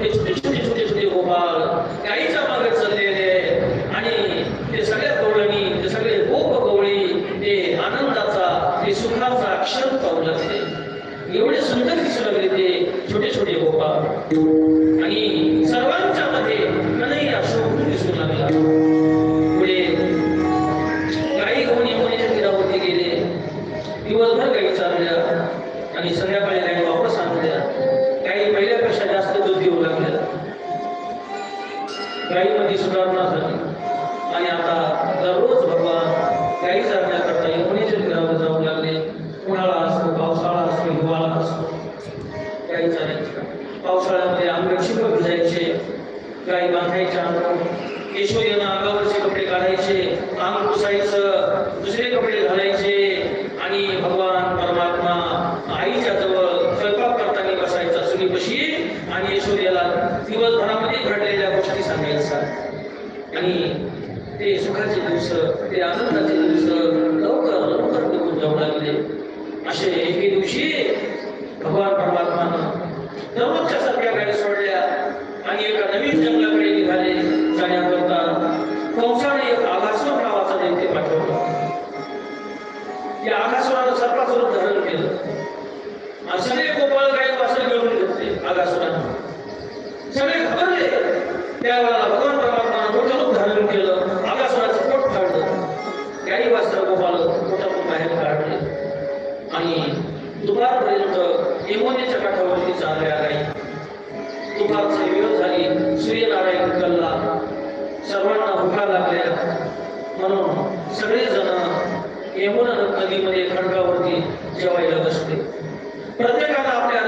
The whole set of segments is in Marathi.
ते गोपाळ गाईच्या मागे चाललेले आणि ते सगळ्या गवळणी ते सगळे गोप गवळी ते आनंदाचा ते सुखाचा अक्षर पाहू एवढे सुंदर दिसू लागले ते छोटे छोटे गोपाळ. आणि सर्वांच्या मध्ये कन्हैया शोभून दिसू लागला. पुढे गाई गवणी यमुनेच्या तीरावरती गेले. दिवसभर गाई चालल्या आणि संध्याकाळी अंगावरचे कपडे काढायचे अंग पुसायचं दुसरे कपडे घालायचे आणि भगवान परमात्मा आईच्या जवळ स्वयंपाक करताना बसायचा. आणि दिवसभरामध्ये घडलेल्या गोष्टी सांगायचा. आणि ते सुखाचे दिवस ते आनंदाचे दिवस लवकर लवकर निघून जाऊ लागले. असे एके दिवशी भगवान घेतले सगळे घाबरले. त्यावेळेला भगवान परमात्मा मोठं रूप धारण केलं. आकाशवानाचं पोट काढलं त्याही वास्त्र गोपाल पोटातून बाहेर काढले. आणि दुपारपर्यंत यमुनेच्या काठावरती चालल्या नाही दुपारची वेळ झाली. सूर्यनारायण कल्ला सर्वांना भुका लागल्या. म्हणून सगळेजण यमुना नदीमध्ये खडकावरती जेवायला बसले. प्रत्येकाला आपल्या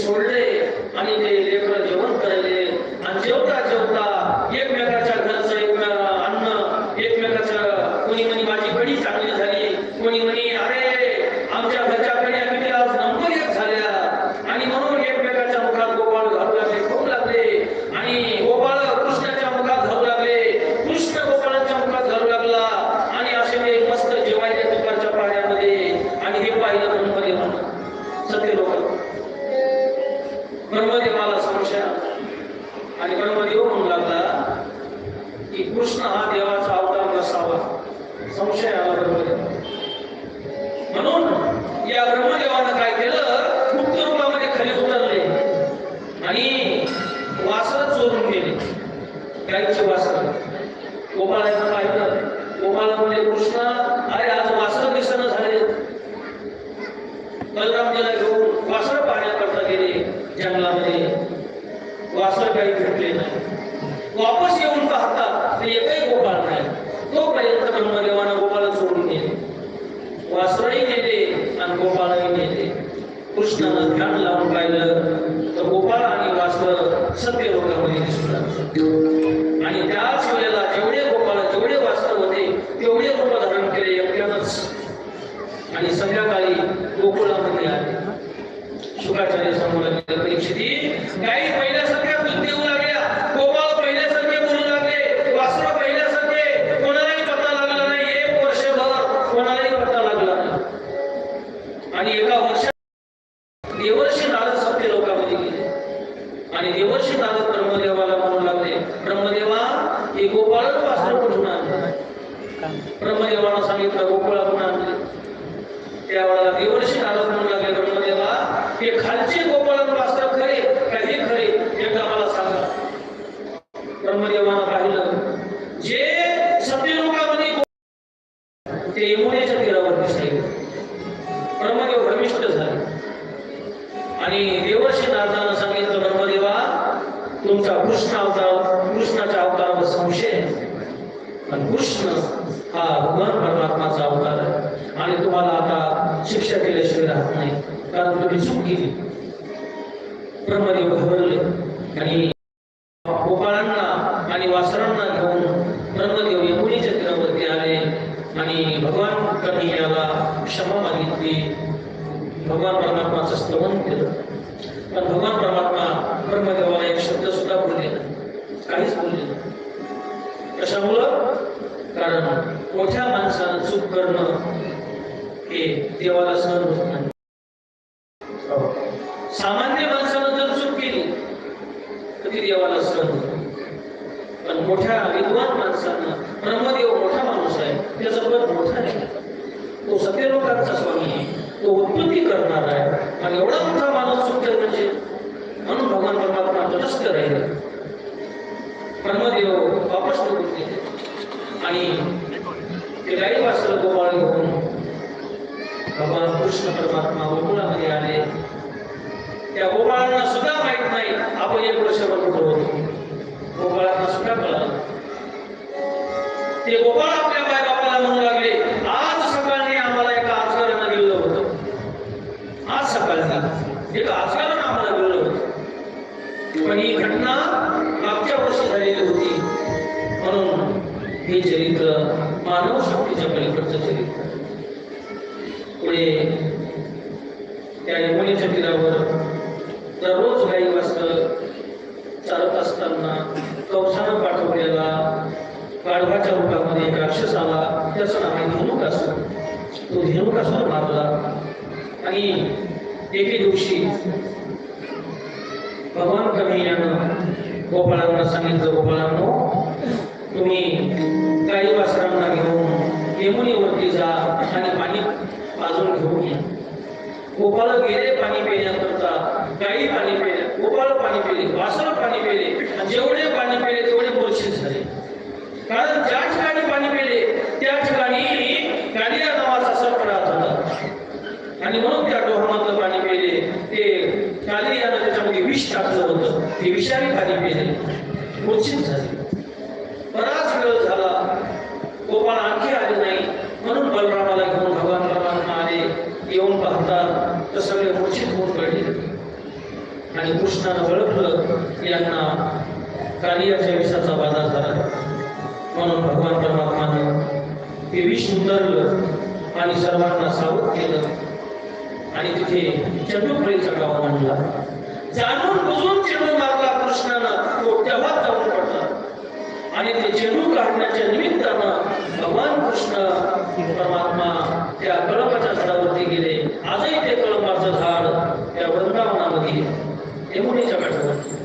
पालव ते वासर चोरून गेले. गाईचे वासर? गोपाळानं पाहिलं गोपाळ म्हणजे कृष्ण. अरे आज वासर दिसणं झाले. बलरामजीला घेऊन वासर पाहण्याकरता गेले जंगलामध्ये. वासर काही भेटले नाही. वापस येऊन पाहता ते एकही गोपाळ नाही. तोपर्यंत ब्रह्मदेवानं गोपाळ सोडून गेले. वासरही गेले आणि गोपाळही कृष्णानं ध्यान लावून पाहिलं तर गोपाळ आणि वासव सत्य लोकांमध्ये दिसतात. आणि त्याच वेळेला जेवढे गोपाळ जेवढे वास्तव होते तेवढे रूप धारण केले एकट्यानंच. आणि संध्याकाळी गोकुळामध्ये आले. शुकाचार्य समोर लागले परीक्षिती गाई पहिल्यासारख्या दूध देऊ लागल्या गोपाळ पहिल्यासारखे बोलू लागले वासर पहिल्यासारखे कोणालाही पत्ता लागला नाही एक वर्षभर कोणालाही पत्ता लागला नाही आणि एका वर्षात देवर्षी नारद सत्य लोकांमध्ये गेले. आणि देवर्षी नारद ब्रह्मदेवाला म्हणू लागले ब्रह्मदेवा हे गोपाळच वास्त्र कुठून आणले. ब्रह्मदेवाला सांगितलं गोकुळातून आणले. त्यावेळेला देवर्षी नारद म्हणू लागले ब्रह्मदेवा हे खालचे गोपाळन वास्त्र खरे का हे खरे एकदा मला सांगा. ब्रह्मदेवानं पाहिलं जे सत्यलोकामध्ये गो- ते यमुनेच्या कारण तुम्ही चूक केली आणि गोपाळांना आणि वासरांना घेऊन ब्रह्मदेव यमुनी तीरावरती आले आणि भगवान कन्हैयाला क्षमा मागितली? भगवान परमात्माचं स्तवन केलं. पण भगवान परमात्मा ब्रह्मदेवाला एक शब्द बोलले काहीच बोलले कशामुळं? कारण मोठ्या माणसानं चूक करणं हे देवाला सहन होत नाही. ब्रह्मदेव वापस निघून आणि ते गाई वासर गोपाळ घेऊन भगवान कृष्ण परमात्मा गोकुळामध्ये आले. त्या गोपाळांना सुद्धा माहीत नाही आपण एक वर्षभर कुठं होतो गोपाळांना सुद्धा कळलं ते गोपाळ आपल्या बाय बापाला म्हणू लागले आज सकाळी आम्हाला एका आजगारानं गेलं होतं आज सकाळी एका आजगारानं आम्हाला गेलं होतं पण ही घटना मागच्या वर्षी झालेली होती. म्हणून हे चरित्र मानव शक्तीच्या पलीकडचं चरित्र. पुढे त्या यमुनेच्या तीरावर दररोज गाई वाजत चालत असताना कवसानं पाठवलेला गाढवाच्या रूपामध्ये एक राक्षस आला त्याचं नाव आहे धेनुकासूर. तो धेनुकासूर मारला. आणि एके दिवशी भगवान यानं गोपाळांना सांगितलं गोपाळांनो तुम्ही काही वासरांना घेऊन यमुनीवरती जा आणि पाणी पाजून घेऊन या. गोपाळ गेले पाणी पिण्याकरता काही पाणी पिले गोपाळ पाणी पिले वासर पाणी पिले जेवढे पाणी पिले तेवढे मोर्शी झाले कारण ज्या ठिकाणी पाणी पिले त्या ठिकाणी कालिया नावाचा सर्प राहत होता आणि म्हणून त्या डोहामधलं पाणी पिले ते कालियानं त्याच्यामध्ये विष टाकलं होतं ते विषारी पाणी पिले झाले. बराच वेळ झाला. गोपाळ आणखी आले नाही. म्हणून बलरामाला घेऊन भगवान परमात्मा आले. येऊन पाहतात तर सगळे मूर्छित होऊन पडले. आणि कृष्णानं ओळखलं यांना कालियाच्या विषाचा बाधा झाला. म्हणून भगवान परमात्माने ते विष उतरलं आणि सर्वांना सावध केलं. आणि तिथे चंदुफळीचा गाव मांडला. जाणून बुजून चेंडू मारला कृष्णानं तो तेव्हा जाऊन पडला. आणि ते चेंडू काढण्याच्या निमित्तानं भगवान कृष्ण परमात्मा त्या कळंबाच्या झाडावरती गेले. आजही ते कळंबाचं झाड त्या वृंदावनामध्ये यमुनेच्या काठावरती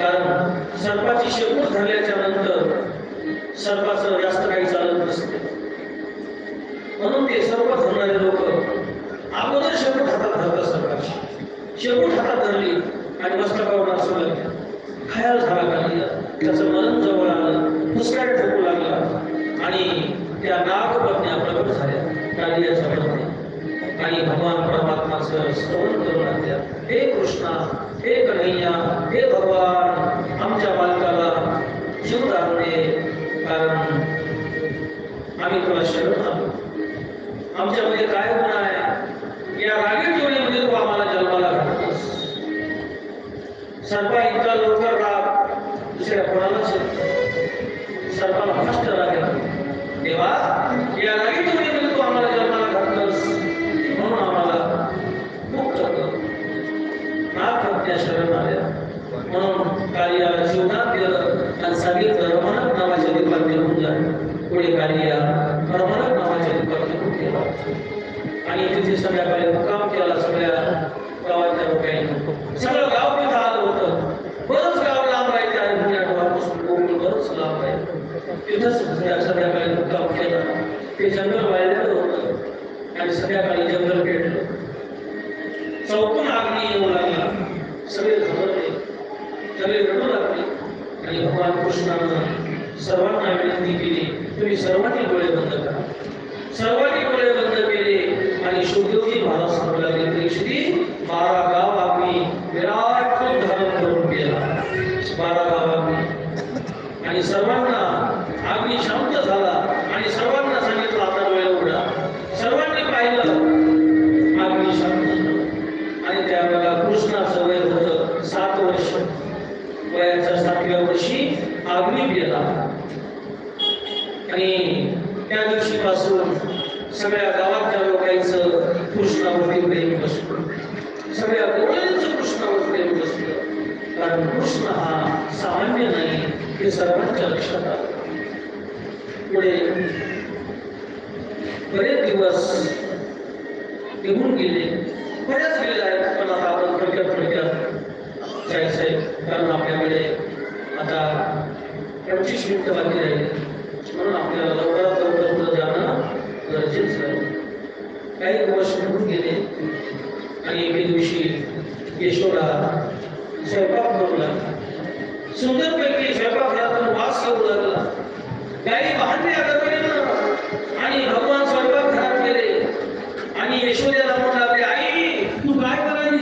कारण सर्पाची शेपूट धरल्याच्या नंतर सर्पाचं जास्त काही चालत नसते. म्हणून ते सर्प धरणारे लोक अगोदर शेपूट हातात धरतात सर्पाची शेपूट हातात धरली आणि मस्तकावर असू लागले खयाल झाला कालिया त्याचं मरण जवळ आलं फुसकारे ठोकू लागला आणि त्या नागपत्न्या प्रकट झाल्या. कालियाच्या आणि भगवान परमात्मा हे कृष्णा, हे कन्हैया, हे भगवान आमच्या बालकाला जीव दारुणे कारण आम्ही तुला शरण आलो आमच्यामध्ये काय गुण आहे या रागीट जोडीमध्ये तू आम्हाला जन्माला घालतोस सर्पा इतका लवकर राग दुसऱ्या कोणालाच सर्पाला फस्ट राग येतो देवा, या रागीट त्या शरण आल्या. म्हणून कार्य जीवनात दिलं आणि सांगितलं रमणक नावाच्या दीपात निघून जा पुढे कार्य रमणक नावाच्या दीपात निघून गेला. आणि तिथे संध्याकाळी मुक्काम केला सगळ्या गावाच्या लोकांनी. सगळं गाव तिथं आलं होतं. बरंच गाव लांब आहे त्या पुण्यापासून कोकण बरंच लांब आहे तिथंच संध्याकाळी मुक्काम केला. ते जंगल वाळलेलं होतं. आणि संध्याकाळी जंगल पेटलं. चौकून अग्नी सगळे घाबरले. सगळे रडू लागले. आणि भगवान कृष्णानं सर्वांना विनंती केली तुम्ही सर्वांनी डोळे बंद करा. सर्वांनी डोळे बंद केले आणि शुद्धयोगी महाराज सांगू लागले तरी श्री बारा गाव आम्ही विराट धारण करून गेला. बारा गाव आम्ही आणि सर्वांना अग्नी शांत झाला आणि सर्वांना सांगितलं आता डोळे उघडा सर्वांनी पाहिलं अग्नी शांत झालं. आणि त्यावेळेला कृष्णाचं वय होतं सात वर्ष वयाच्या सातव्या वर्षी अग्नी गेला आणि त्या दिवशीपासून सगळ्या गावातल्या लोकांचं कृष्णावरती प्रेम बसलं. सगळ्या गोळ्यांचं कृष्णावर प्रेम बसलं. कारण कृष्ण हा सामान्य नाही हे सर्वांच्या लक्षात आलं. पुढे बरेच दिवस निघून गेले. बऱ्याच वेळ आहेत पण आता आपण थोडक्यात थोडक्यात जायचं आहे कारण आपल्याकडे आता पंचवीस मिनिटं बाकी राहिली. म्हणून आपल्याला लवकरात लवकर जाणं गरजेचं आहे. काही वर्ष निघून गेले आणि एके दिवशी यशोदा स्वयंपाक करू लागला. सुंदरपैकी स्वयंपाकघरातून वास करू लागला. काही भांडे अगरबडीनं आणि भगवान